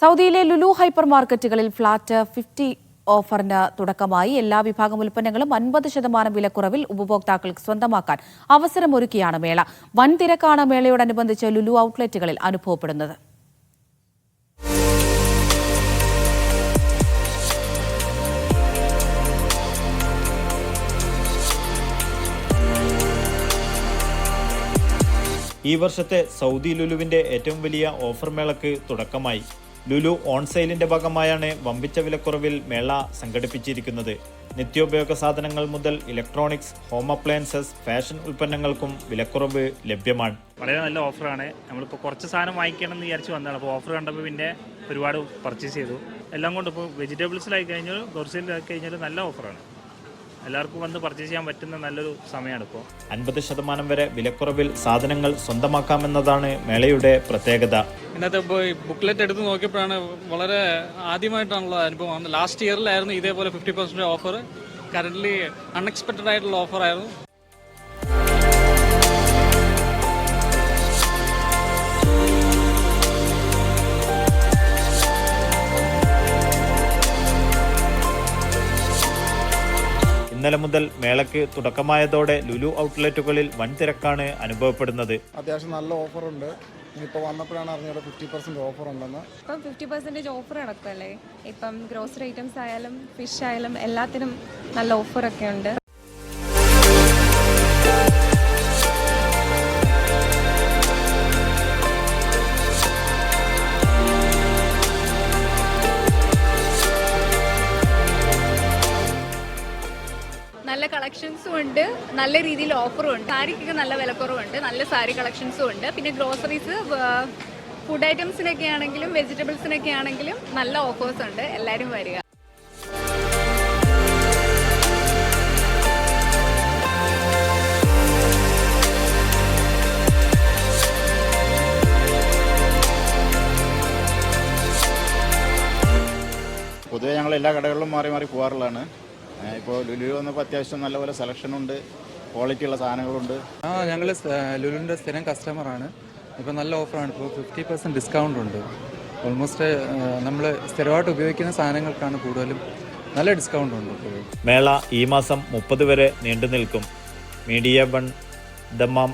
സൗദിയിലെ ലുലു ഹൈപ്പർ മാർക്കറ്റുകളിൽ flat fifty ഓഫറിന് തുടക്കമായി. എല്ലാ വിഭാഗം ഉൽപ്പന്നങ്ങളും അൻപത് ശതമാനം വിലക്കുറവിൽ ഉപഭോക്താക്കൾക്ക് സ്വന്തമാക്കാൻ അവസരമൊരുക്കിയാണ് മേള. വൻ തിരക്കാണ് മേളയോടനുബന്ധിച്ച് ലുലു ഔട്ട്ലെറ്റുകളിൽ അനുഭവപ്പെടുന്നത്. ഈ വർഷത്തെ സൗദി ലുലുവിന്റെ ഏറ്റവും വലിയ ഓഫർ മേളക്ക് തുടക്കമായി. ലുലു ഓൺ സെയിലിന്റെ ഭാഗമായാണ് വമ്പിച്ച വിലക്കുറവിൽ മേള സംഘടിപ്പിച്ചിരിക്കുന്നത്. നിത്യോപയോഗ സാധനങ്ങൾ മുതൽ ഇലക്ട്രോണിക്സ് ഹോം അപ്ലയൻസസ് ഫാഷൻ ഉൽപ്പന്നങ്ങൾക്കും വിലക്കുറവ് ലഭ്യമാണ്. വളരെ നല്ല ഓഫറാണ്. നമ്മളിപ്പോൾ കുറച്ച് സാധനം വാങ്ങിക്കണം എന്ന് വിചാരിച്ച് വന്നതാണ്. അപ്പോൾ ഓഫർ കണ്ടപ്പോൾ പിന്നെ ഒരുപാട് പർച്ചേസ് ചെയ്തു. എല്ലാം കൊണ്ട് ഇപ്പോൾ വെജിറ്റബിൾസിലായി കഴിഞ്ഞാൽ ഗ്രോസറിയിലായി കഴിഞ്ഞാൽ നല്ല ഓഫറാണ്. എല്ലാവർക്കും വന്ന് പർച്ചേസ് ചെയ്യാൻ പറ്റുന്ന നല്ലൊരു സമയമാണ് ഇപ്പോൾ അൻപത് ശതമാനം വരെ വിലക്കുറവിൽ സാധനങ്ങൾ സ്വന്തമാക്കാമെന്നതാണ് മേളയുടെ പ്രത്യേകത. ഇന്നത്തെ ബുക്ക്ലെറ്റ് എടുത്ത് നോക്കിയപ്പോഴാണ് വളരെ ആദ്യമായിട്ടാണുള്ള അനുഭവം ലാസ്റ്റ് ഇയറിലായിരുന്നു ഇതേപോലെ fifty percent offer current unexpected ആയിട്ടുള്ള ഓഫറായിരുന്നു ഇന്നലെ മുതൽ മേളയ്ക്ക് തുടക്കമായതോടെ ലുലു ഔട്ട്ലെറ്റുകളിൽ വൻ തിരക്കാണ് അനുഭവപ്പെടുന്നത്. അത്യാവശ്യം നല്ല ഓഫറുണ്ട്. ഇനിയിപ്പോൾ വന്നപ്പോഴാണ് അറിഞ്ഞത് ഫിഫ്റ്റി പെർസെന്റ് ഓഫർ ഉണ്ടെന്ന് ഇപ്പം ഫിഫ്റ്റി പെർസെന്റേജ് ഓഫർ നടക്കുമല്ലേ ഇപ്പം ഗ്രോസറി ഐറ്റംസ് ആയാലും ഫിഷ് ആയാലും എല്ലാത്തിനും നല്ല ഓഫറൊക്കെ ഉണ്ട്. കളക്ഷൻസും ഉണ്ട് നല്ല രീതിയിൽ ഓഫറും ഉണ്ട് സാരിക്കൊക്കെ നല്ല വിലക്കുറവുണ്ട്. നല്ല സാരി കളക്ഷൻസും ഉണ്ട് പിന്നെ ഗ്രോസറീസ് ഫുഡ് ഐറ്റംസിനൊക്കെ ആണെങ്കിലും വെജിറ്റബിൾസിനൊക്കെ ആണെങ്കിലും നല്ല ഓഫേഴ്സ് ഉണ്ട് എല്ലാവരും വരിക. പൊതുവേ ഞങ്ങൾ എല്ലാ കടകളിലും മാറി മാറി പോകാറുള്ളതാണ്. ഇപ്പോൾ ലുലു വന്നപ്പോൾ അത്യാവശ്യം നല്ലപോലെ സെലക്ഷൻ ഉണ്ട് ക്വാളിറ്റി ഉള്ള സാധനങ്ങളുണ്ട്. ആ ഞങ്ങൾ ലുലുവിന്റെ സ്ഥിരം കസ്റ്റമറാണ് ഇപ്പോൾ നല്ല ഓഫറാണ് ഇപ്പോൾ ഫിഫ്റ്റി പെർസെന്റ് ഡിസ്കൗണ്ട് ഉണ്ട്. ഓൾമോസ്റ്റ് നമ്മൾ സ്ഥിരമായിട്ട് ഉപയോഗിക്കുന്ന സാധനങ്ങൾക്കാണ് കൂടുതലും നല്ല ഡിസ്കൗണ്ട് ഉണ്ട്. മേള ഈ മാസം മുപ്പത് വരെ നീണ്ടു നിൽക്കും മീഡിയ വൺ ദമ്മാം